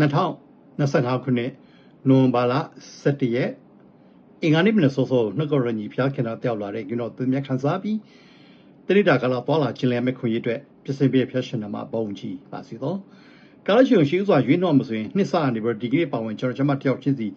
2025ခုနှစ်နိုဝင်ဘာလ17ရက်အင်္ဂါနေ့မနက်စောစောနှုတ်ကရညီဖျားခင်တာတောက်လာတဲ့ကျွန်တော်သူမြတ်ခန်းစားပြီးတရိတာကလာသွားလာခြင်းလည်းမခွင့်ရတဲ့ပြစင်ပြဖျက်ရှင်နာမှာပုံကြီးပါစီတော့ကာလရှင်ရှိဥစွာရွေးနှော့မဆိုရင်နှစ်ဆအနေပြီးဒီကနေ့ပါဝင်ကျွန်တော်ကျွန်မတယောက်ချင်းစီ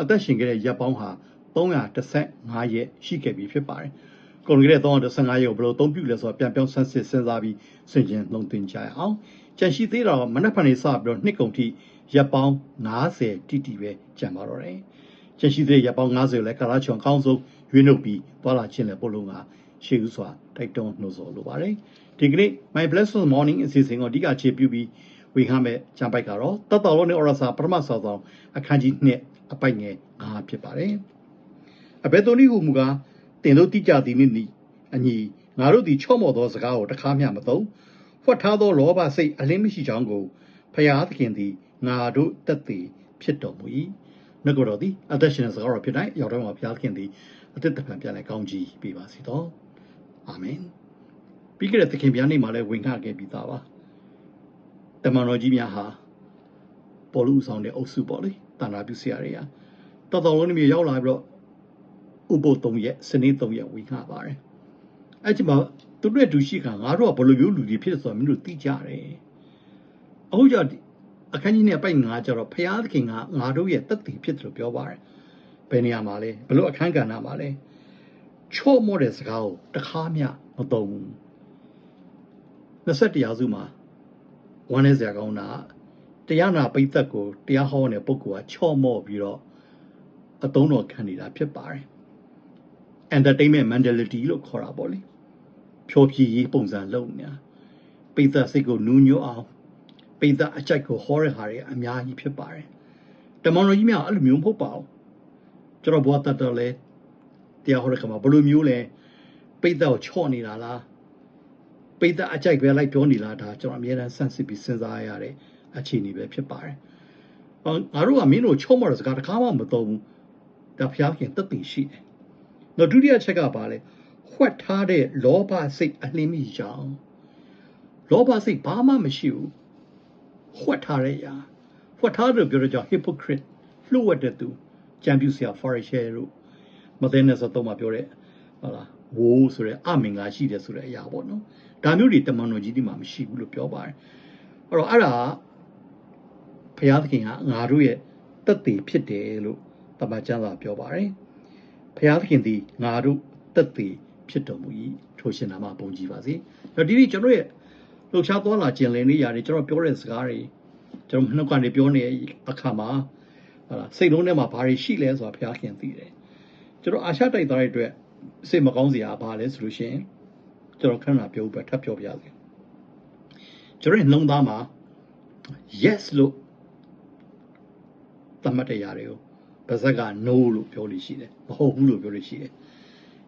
အသက်ရှင်ခဲ့တဲ့ရပ်ပေါင်းဟာ315ရက်ရှိခဲ့ပြီဖြစ်ပါတယ်။ကုန်ကြတဲ့315ရက်ကိုဘယ်လိုအသုံးပြုလဲဆိုတော့ပြန်ပြောင်းဆန်းစစ်စဉ်းစားပြီးဆွေးကျင်လုံးသွင်းကြရအောင်။ကြံရှိသေးတော့မနက်ဖြန်နေစပြီးတော့နှစ်ကုန်ထိ ရပ်ပေါင်း90တိတိပဲကြံပါတော့တယ်။ကြံရှိသေးရပ်ပေါင်း90ကိုလည်းကာလချွန်အကောင်းဆုံးရွေးနှုတ်ပြီးသွားလာခြင်းလည်းပို့လို့ကရှေ့ဦးစွာတိုက်တွန်းနှိုးဆော်လိုပါတယ်။ဒီကနေ့ My Blessed Morning အစီအစဉ်ကိုအဓိကခြေပြုပြီးဝေခမ်းမဲ့ကြံပိုက်ကတော့တတ်တော်လုံးနဲ့ဩရစာပထမဆောဆောင်အခန်းကြီး2အပိုက်ငယ်9ဖြစ်ပါတယ်။အဘယ်သို့နည်းဟုမူကားတင်တို့တိကြသည်နှင့်နီအညီငါတို့သည်ချော့မော်သောစကားကိုတခါမျှမသုံးဖွက်ထားသောလောဘစိတ်အလင်းမရှိကြောင်းကိုဖျားသခင်သည် ငါတို့တက်သည်ဖြစ်တော်မူ၏ငါတို့သည်အသက်ရှင်စကားတော်ဖြစ်တိုင်းရောက်တော့မှာဖျားသခင်သည်အသက်တပံပြန်လဲကောင်းကြီးပေးပါစေတော့အာမင်ပြီးကြတဲ့သခင်ဗျာနေ့မှာလည်းဝင်ခခဲ့ပြီးသားပါတမန်တော်ကြီးများဟာပေါ်လူဆောင်တဲ့အုပ်စုပေါ့လေတန်တာပြုဆရာတွေကတော်တော်လုံးမျိုးရောက်လာပြီးတော့ဥပုပ်3ရက်စနေ3ရက်ဝင်ခပါတယ်အဲ့ဒီမှာသူတို့ရဲ့ဒူရှိကငါတို့ကဘယ်လိုမျိုးလူတွေဖြစ်ဆိုတော့မင်းတို့သိကြတယ်အခုကျ အခန်းကြီးနဲ့ပိုက်ငါကျတော့ဖျားသခင်ကငါတို့ရဲ့တက်တည်ဖြစ်တယ်လို့ပြောပါတယ်ဘယ်နေရာမှာလဲဘလို့အခန်းကဏ္ဍမှာလဲချော့မော့တဲ့စကားကိုတခါမှမသုံးဘူး21ရာစုမှာဝမ်းနေစရာကောင်းတာတရားနာပိသက်ကိုတရားဟောတဲ့ပုဂ္ဂိုလ်ကချော့မော့ပြီးတော့အသုံးတော်ခံနေတာဖြစ်ပါတယ် entertainment mentality လို့ခေါ်တာပေါ့လေဖြောပြရေးပုံစံလုပ်နေတာပိသက်စိတ်ကိုနူးညွတ်အောင် ပိသက်အကြိုက်ကိုဟောတဲ့ဟာတွေအများကြီးဖြစ်ပါတယ်တမန်တော်ကြီးများအဲ့လိုမျိုးမဟုတ်ပါဘူးကျွန်တော်ဘဝတတ်တော်လဲတရားဟောတဲ့ခါမှာဘယ်လိုမျိုးလဲပိသက်ကိုချော့နေတာလားပိသက်အကြိုက်ပဲလိုက်ပြောနေလားဒါကျွန်တော်အများအားဆန်းစစ်ပြီးစဉ်းစားရတဲ့အခြေအနေပဲဖြစ်ပါတယ်ငါတို့ကမင်းတို့ချော့မော်တဲ့စကားတစ်ခါမှမသုံးဘူးဒါဖျားခင်တက်တည်ရှိတယ်နောက်ဒုတိယချက်ကပါလဲဝှက်ထားတဲ့လောဘစိတ်အလင်းမိကြောင်လောဘစိတ်ဘာမှမရှိဘူး ဝှက်ထားတဲ့ຢာဝှက်ထားတယ်ပြောတော့ကြောင့် hypocrite လှုပ်ဝက်တဲ့သူကြံပြူဆရာ Pharisee တို့မသိနဲ့ဆိုတော့မှပြောတဲ့ဟုတ်လားဝိုးဆိုတဲ့အမင်္ဂလာရှိတယ်ဆိုတဲ့အရာပေါ့နော်ဒါမျိုးတွေတမန်တော်ကြီးဒီမှာမရှိဘူးလို့ပြောပါတယ်အဲ့တော့အဲ့ဒါဘုရားသခင်ကငါတို့ရဲ့တက်တည်ဖြစ်တယ်လို့တမန်ကျမ်းစာပြောပါတယ်ဖျားသခင်သည်ငါတို့တက်သေးဖြစ်တော်မူ၏ထိုရှင်နာမပုံကြည်ပါစေ။တော့ဒီနေ့ကျွန်တော်ရဲ့ လှုပ်ရှားသွားလာခြင်းလည်နေရတယ်ကျွန်တော်ပြောတဲ့စကားတွေကျွန်တော်နှုတ်ကနေပြောနေတဲ့အခါမှာဟာစိတ်လုံးထဲမှာဘာတွေရှိလဲဆိုတာဖျားခင်သိတယ်။ကျွန်တော်အာရှတိုက်သားတွေအတွက်စိတ်မကောင်းစရာဘာလဲဆိုလို့ရှိရင်ကျွန်တော်ခဏပြောပြထပ်ပြောပြစေ။ကျွန်တော်ရဲ့နှလုံးသားမှာ yes လို့သတ်မှတ်တဲ့ຢာတွေကိုပါဇက်က no လို့ပြောလို့ရှိတယ်မဟုတ်ဘူးလို့ပြောလို့ရှိတယ်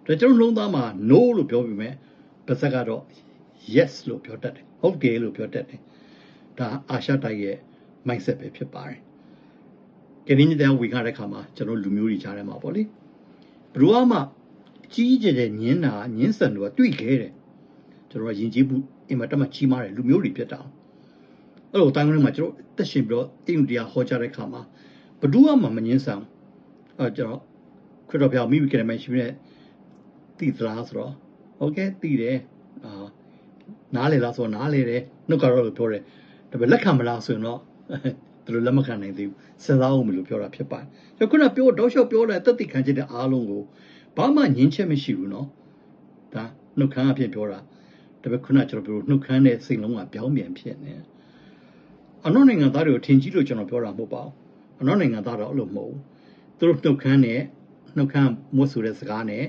ဒါကျွန်တော်လုံးသားမှာ no လို့ပြောပြီးမြဲပါဇက်ကတော့ yes လို့ပြောတတ်တယ်ဟုတ်တယ်လို့ပြောတတ်တယ်ဒါအာရှတိုက်ရဲ့ mindset ပဲဖြစ်ပါတယ်ကင်းနေတဲ့ဝေခတဲ့ခါမှာကျွန်တော်လူမျိုးတွေကြားထဲမှာပေါ့လေဘယ်တော့မှကြီးကြီးကျယ်ကျယ်ညင်းတာညင်းဆန်တော့တွေ့ခဲ့တယ်ကျွန်တော်ကယဉ်ကျေးမှုအင်မတမကြီးမားတယ်လူမျိုးတွေပြတ်တာအဲ့လိုတိုင်းဝင်မှာကျွန်တော်တက်ရှင်ပြီးတော့တိမ်တရားဟောကြားတဲ့ခါမှာဘယ်သူမှမငင်းဆန်အဲကျွန်တော်ခရစ်တော်ဘုရားမိမိကယ်တင်ရှင်နဲ့တည်သလားဆိုတော့ဟုတ်ကဲ့တည်တယ်အာ နားလေလားဆိုတော့နားလေတယ်နှုတ်ကတော့လို့ပြောတယ်ဒါပေမဲ့လက်ခံမလားဆိုရင်တော့သူတို့လက်မခံနိုင်သေးဘူးစဉ်းစားအောင်မလို့ပြောတာဖြစ်ပါတယ်ကျွန်တော်ခုနပြောတော့ရှော့ပြောတဲ့တက်တိခံချက်တဲ့အားလုံးကိုဘာမှညင်းချက်မရှိဘူးเนาะဒါနှုတ်ခမ်းအဖြစ်ပြောတာဒါပေမဲ့ခုနကျွန်တော်ပြောနှုတ်ခမ်းတဲ့စိတ်လုံးကပြောင်းပြန်ဖြစ်နေအနောက်နိုင်ငံသားတွေကိုထင်ကြီးလို့ကျွန်တော်ပြောတာမဟုတ်ပါဘူးအနောက်နိုင်ငံသားတော့အဲ့လိုမဟုတ်ဘူးသူတို့နှုတ်ခမ်းနဲ့နှုတ်ခမ်းမွတ်ဆိုတဲ့စကားနဲ့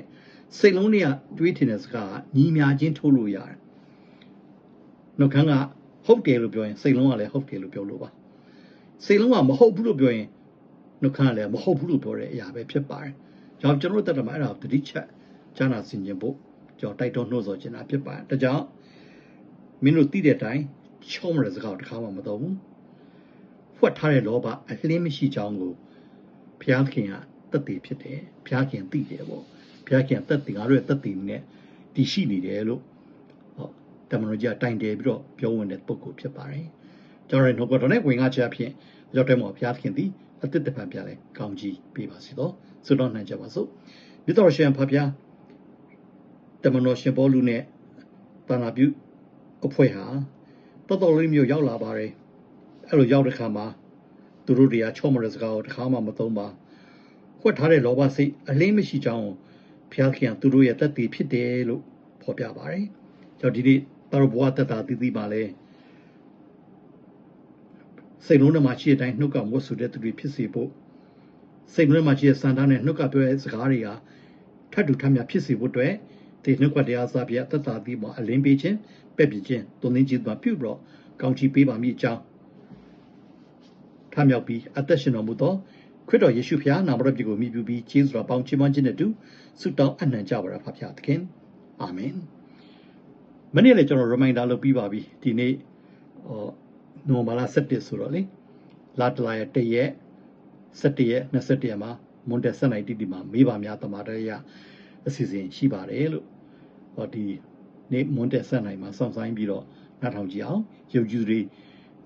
စိတ်လုံးတွေကတွေးထင်တဲ့စကားကညီမြချင်းထိုးလို့ရတယ် နှုတ်ခမ်းကဟုတ်တယ်လို့ပြောရင်စိတ်လုံးကလည်းဟုတ်တယ်လို့ပြောလို့ပါစိတ်လုံးကမဟုတ်ဘူးလို့ပြောရင်နှုတ်ခမ်းကလည်းမဟုတ်ဘူးလို့ပြောတဲ့အရာပဲဖြစ်ပါတယ်ကြောင့်ကျွန်တော်တို့တက်တယ်မှာအဲ့ဒါတတိချက်ကျမ်းစာဆင်ခြင်ဖို့ကျွန်တော်တိုက်တွန်းနှိုးဆော်ချင်တာဖြစ်ပါတယ်ဒါကြောင့်မင်းတို့သိတဲ့အတိုင်းချုံးရတဲ့စကားတစ်ခါမှမတော်ဘူးဖွက်ထားတဲ့လောဘအလင်းမရှိကြောင်းကိုဘုရားခင်ကတက်တည်ဖြစ်တယ်ဘုရားခင်သိတယ်ပေါ့ဘုရားခင်တက်တည်ငါတို့ရဲ့တက်တည်နဲ့တည်ရှိနေတယ်လို့ဟော တမန်တော်ကြီးတိုင်တယ်ပြီးတော့ပြောဝင်တဲ့ပုဂ္ဂိုလ်ဖြစ်ပါတယ်ကျွန်တော်ရဲ့နှုတ်ကတော်နဲ့ဝင်ငါချအဖြစ်ရောက်တဲ့မှာဘုရားသခင်သည်အသက်တပံပြလဲကောင်းကြီးပေးပါစေတော့ဆုတောင်းနိုင်ကြပါစို့မြတ်တော်ရှင်ဖဖျားတမန်တော်ရှင်ဘောလူနဲ့တာနာပြုအဖွဲ့ဟာတော်တော်လေးမျိုးရောက်လာပါတယ်အဲ့လိုရောက်တဲ့ခါမှာသူတို့တွေကချော့မရစကားကိုတစ်ခါမှမသုံးပါခွက်ထားတဲ့လောဘစိတ်အလင်းမရှိကြောင်းဘုရားခင်ကသူတို့ရဲ့တက်တည်ဖြစ်တယ်လို့ဖော်ပြပါတယ်ကျွန်တော်ဒီနေ့ တော်ဘဝတက်တာတည်တည်ပါလဲစိတ်လုံးထဲမှာရှိတဲ့အတိုင်းနှုတ်ကမွတ်ဆိုတဲ့သူတွေဖြစ်စေဖို့စိတ်လုံးထဲမှာရှိတဲ့စံသားနဲ့နှုတ်ကပြောတဲ့စကားတွေကထပ်တူထပ်မြဖြစ်စေဖို့အတွက်ဒီနှုတ်ကတရားစာပြတက်တာတည်မှာအလင်းပေးခြင်းပဲ့ပြခြင်းတုံသင်းခြင်းမှာပြုပြီးတော့ကောင်းချီးပေးပါမည်အကြောင်းထမြောက်ပြီးအသက်ရှင်တော်မူသောခရစ်တော်ယေရှုဖျားနာမတော်ပြကိုမြည်ပြုပြီးကျေးဇူးတော်ပေါင်းချီးမွမ်းခြင်းနဲ့တူဆုတောင်းအနံ့ကြပါရဖဖျားသခင်အာမင် မနေ့လည်းကျွန်တော် reminder လုပ်ပြီးပါပြီဒီနေ့ဟောနိုမလာ7ဆိုတော့လေလာတလာရဲ့တရက်7ရက်21ရက်မှာမွန်တက်ဆက်နိုင်တီတီမှာမေးပါများတမာတရအစီအစဉ်ရှိပါတယ်လို့ဟောဒီနေ့မွန်တက်ဆက်နိုင်မှာစောင့်ဆိုင်ပြီးတော့နားထောင်ကြည့်အောင်ရုပ်ကြည့်တွေ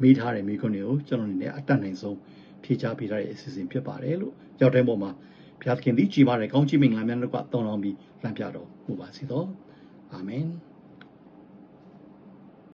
မေးထားတဲ့မိခွန်းတွေကိုကျွန်တော်အနေနဲ့အတတ်နိုင်ဆုံးဖြေချပေးထားတဲ့အစီအစဉ်ဖြစ်ပါတယ်လို့ရောက်တဲ့ပုံမှာဘုရားသခင်သည်ကြည်ပါတယ်ကောင်းချီးမင်္ဂလာများတို့ကတောင်းလောင်းပြီးလမ်းပြတော်မူပါစေသောအာမင်